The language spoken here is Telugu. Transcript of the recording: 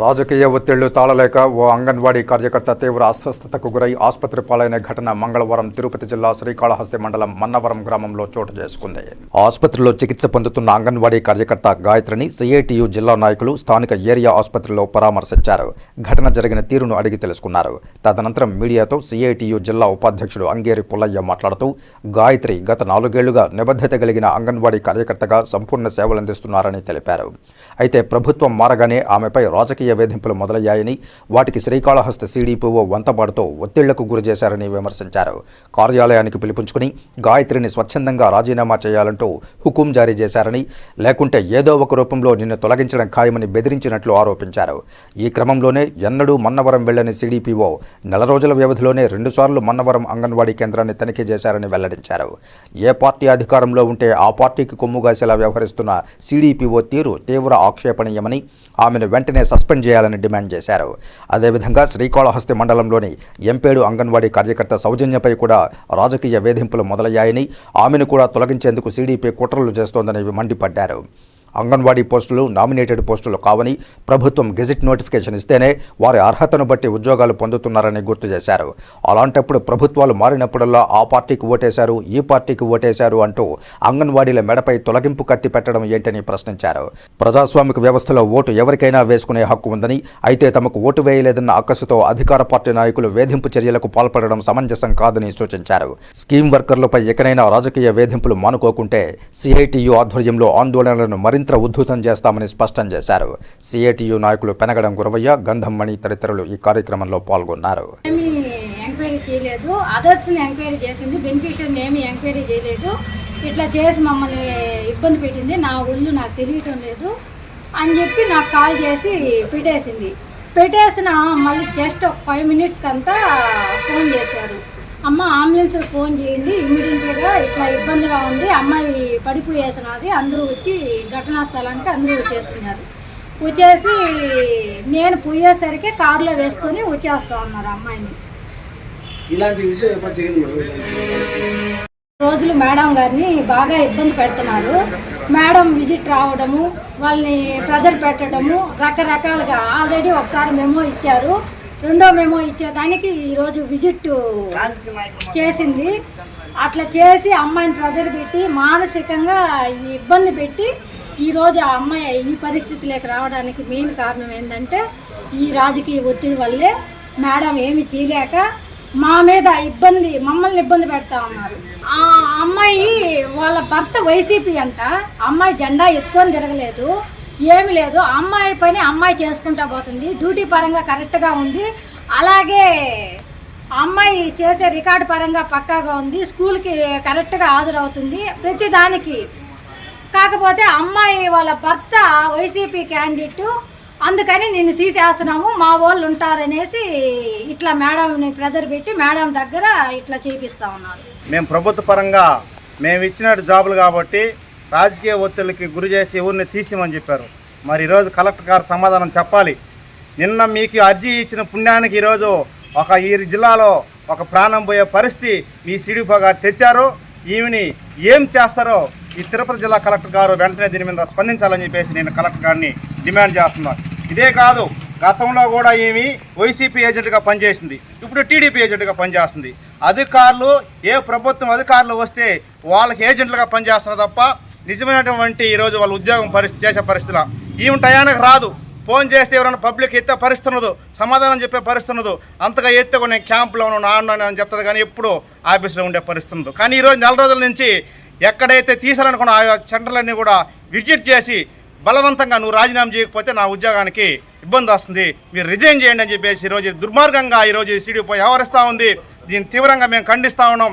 రాజకీయ ఒత్తిళ్ళు తాళలేక ఓ అంగన్వాడీ కార్యకర్త తీవ్ర అస్వస్థతకు గురై ఆసుపత్రి పాలైన ఘటన మంగళవారం తిరుపతి జిల్లా శ్రీకాళహస్తి మండలం మన్నవరం గ్రామంలో చోటు చేసుకుంది. ఆసుపత్రిలో చికిత్స పొందుతున్న అంగన్వాడీ కార్యకర్త గాయత్రిని సిఐటియు జిల్లా నాయకులు స్థానిక ఏరియా ఆసుపత్రిలో పరామర్శించారు. ఘటన జరిగిన తీరును అడిగి తెలుసుకున్నారు. తదనంతరం మీడియాతో సిఐటియు జిల్లా ఉపాధ్యక్షుడు అంగేరి పుల్లయ్య మాట్లాడుతూ గాయత్రి గత నాలుగేళ్ళుగా నిబద్ధత కలిగిన అంగన్వాడీ కార్యకర్తగా సంపూర్ణ సేవలందిస్తున్నారని తెలిపారు. అయితే ప్రభుత్వం మారగానే ఆమెపై రాజకీయ వేధింపులు మొదలయ్యాయని వాటికి శ్రీకాళహస్తి సీడీపీఓ వంతపాడుతో ఒత్తిళ్ళకు గురి చేశారని విమర్శించారు. కార్యాలయానికి పిలుపుంచుకుని గాయత్రిని స్వచ్ఛందంగా రాజీనామా చేయాలంటూ హుకుం జారీ చేశారని లేకుంటే ఏదో ఒక రూపంలో నిన్ను తొలగించడం ఖాయమని బెదిరించినట్లు ఆరోపించారు. ఈ క్రమంలోనే ఎన్నడూ మన్నవరం వెళ్ళని సీడీపీఓ నెల రోజుల వ్యవధిలోనే రెండుసార్లు మన్నవరం అంగన్వాడీ కేంద్రాన్ని తనిఖీ చేశారని వెల్లడించారు. ఏ పార్టీ అధికారంలో ఉంటే ఆ పార్టీకి కొమ్ముగాసేలా వ్యవహరిస్తున్న సీడీపీఓ తీరు తీవ్ర ఆక్షేపణీయమని ఆమెను వెంటనే సస్పెండ్ చేయాలని డిమాండ్ చేశారు. అదేవిధంగా శ్రీకాళహస్తి మండలంలోని ఎంపేడు అంగన్వాడీ కార్యకర్త సౌజన్యపై కూడా రాజకీయ వేధింపులు మొదలయ్యాయని ఆమెను కూడా తొలగించేందుకు సీడీపీ కుట్రలు చేస్తోందని మండిపడ్డారు. అంగన్వాడీ పోస్టులు నామినేటెడ్ పోస్టులు కావని ప్రభుత్వం గెజిట్ నోటిఫికేషన్ ఇస్తేనే వారి అర్హతను బట్టి ఉద్యోగాలు పొందుతున్నారని గుర్తు చేశారు. అలాంటప్పుడు ప్రభుత్వాలు మారినప్పుడల్లా ఆ పార్టీకి ఓటేశారు ఈ పార్టీకి ఓటేశారు అంటూ అంగన్వాడీల మెడపై తొలగింపు కట్టి పెట్టడం ఏంటని ప్రశ్నించారు. ప్రజాస్వామిక వ్యవస్థలో ఓటు ఎవరికైనా వేసుకునే హక్కు ఉందని అయితే తమకు ఓటు వేయలేదన్న అక్కసుతో అధికార పార్టీ నాయకులు వేధింపు చర్యలకు పాల్పడడం సమంజసం కాదని సూచించారు. స్కీమ్ వర్కర్లపై ఎకనైనా రాజకీయ వేధింపులు మానుకోకుంటే సిఐటియు ఆధ్వర్యంలో ఆందోళనలను మరింత ఉద్ధృతం చేస్తామని స్పష్టం చేశారు. సిఐటియు నాయకులు పెనగడం గురవయ్య గంధం మణి తదితరులు ఈ కార్యక్రమంలో పాల్గొన్నారు. ఏమీ ఎంక్వైరీ చేయలేదు. అదర్స్ని ఎంక్వైరీ చేసింది బెనిఫిషియర్ని ఏమీ ఎంక్వైరీ చేయలేదు. ఇట్లా చేసి మమ్మల్ని ఇబ్బంది పెట్టింది. నా ఒళ్ళు నాకు తెలియటం లేదు అని చెప్పి నాకు కాల్ చేసి పెట్టేసింది. పెట్టేసిన మళ్ళీ జస్ట్ ఒక ఫైవ్ మినిట్స్కి అంతా ఫోన్ చేశారు. అమ్మ అంబులెన్స్ ఫోన్ చేయండి ఇమ్మీడియట్గా ఇట్లా ఇబ్బందిగా ఉంది. అమ్మాయి పడిపోయేసినది అందరూ వచ్చి ఘటనా స్థలానికి అందరూ వచ్చేసినారు వచ్చేసి నేను పోయేసరికి కారులో వేసుకొని వచ్చేస్తా ఉన్నారు అమ్మాయిని. ఇలాంటి విషయం రోజులు మేడం గారిని బాగా ఇబ్బంది పెడుతున్నారు. మేడం విజిట్ రావడము వాళ్ళని ప్రెజర్ పెట్టడము రకరకాలుగా ఆల్రెడీ ఒకసారి మెమో ఇచ్చారు. రెండో మేము ఇచ్చేదానికి ఈరోజు విజిట్ చేసింది. అట్లా చేసి అమ్మాయిని ప్రెజర్ పెట్టి మానసికంగా ఇబ్బంది పెట్టి ఈరోజు ఆ అమ్మాయి ఈ పరిస్థితిలోకి రావడానికి మెయిన్ కారణం ఏంటంటే ఈ రాజకీయ ఒత్తిడి వల్లే మేడం ఏమి చేయలేక మా మీద ఇబ్బంది మమ్మల్ని ఇబ్బంది పెడతా ఉన్నారు. ఆ అమ్మాయి వాళ్ళ భర్త వైసీపీ అంట. అమ్మాయి జెండా ఎత్తుకొని తిరగలేదు. ఏమి లేదు. అమ్మాయి పని అమ్మాయి చేసుకుంటా పోతుంది. డ్యూటీ పరంగా కరెక్ట్గా ఉంది. అలాగే అమ్మాయి చేసే రికార్డు పరంగా పక్కాగా ఉంది. స్కూల్కి కరెక్ట్గా హాజరవుతుంది ప్రతి దానికి. కాకపోతే అమ్మాయి వాళ్ళ భర్త వైసీపీ క్యాండిడేట్. అందుకని నిన్ను తీసేస్తున్నాము మా వాళ్ళు ఉంటారనేసి ఇట్లా మేడంని ప్రెజర్ పెట్టి మేడం దగ్గర ఇట్లా చేపిస్తా ఉన్నారు. మేము ప్రభుత్వ పరంగా మేము ఇచ్చినట్టు జాబులు కాబట్టి రాజకీయ ఒత్తిడికి గురి చేసి ఎవరిని తీసిమని చెప్పారు. మరి ఈరోజు కలెక్టర్ గారు సమాధానం చెప్పాలి. నిన్న మీకు అర్జీ ఇచ్చిన పుణ్యానికి ఈరోజు ఒక ఈ జిల్లాలో ఒక ప్రాణం పోయే పరిస్థితి మీ సిడిపో గారు తెచ్చారు. ఈమెని ఏం చేస్తారో ఈ తిరుపతి జిల్లా కలెక్టర్ గారు వెంటనే దీని మీద స్పందించాలని చెప్పేసి నేను కలెక్టర్ గారిని డిమాండ్ చేస్తున్నాను ఇదే కాదు గతంలో కూడా ఏమి వైసీపీ ఏజెంట్గా పనిచేసింది. ఇప్పుడు టీడీపీ ఏజెంట్గా పనిచేస్తుంది. అధికారులు ఏ ప్రభుత్వం అధికారులు వస్తే వాళ్ళకి ఏజెంట్లుగా పనిచేస్తున్నారు తప్ప నిజమైనటువంటి ఈరోజు వాళ్ళ ఉద్యోగం పరిస్థితి చేసే పరిస్థితుల. ఈమె టయానికి రాదు. ఫోన్ చేస్తే ఎవరైనా పబ్లిక్ ఎత్తే పరిస్థితి ఉండదు. సమాధానం చెప్పే పరిస్థితి ఉండదు. అంతగా ఎత్తే కొన్ని క్యాంపులో ఉన్నాను ఆడినాను అని చెప్తుంది కానీ ఎప్పుడు ఆఫీస్లో ఉండే పరిస్థితి ఉండదు. కానీ ఈరోజు నెల రోజుల నుంచి ఎక్కడైతే తీసారనుకున్న ఆ సెంటర్లన్నీ కూడా విజిట్ చేసి బలవంతంగా నువ్వు రాజీనామా చేయకపోతే నా ఉద్యోగానికి ఇబ్బంది వస్తుంది. మీరు రిజైన్ చేయండి అని చెప్పేసి ఈరోజు దుర్మార్గంగా ఈరోజు సిడిపై వ్యవహరిస్తూ ఉంది. దీన్ని తీవ్రంగా మేము ఖండిస్తూ ఉన్నాం.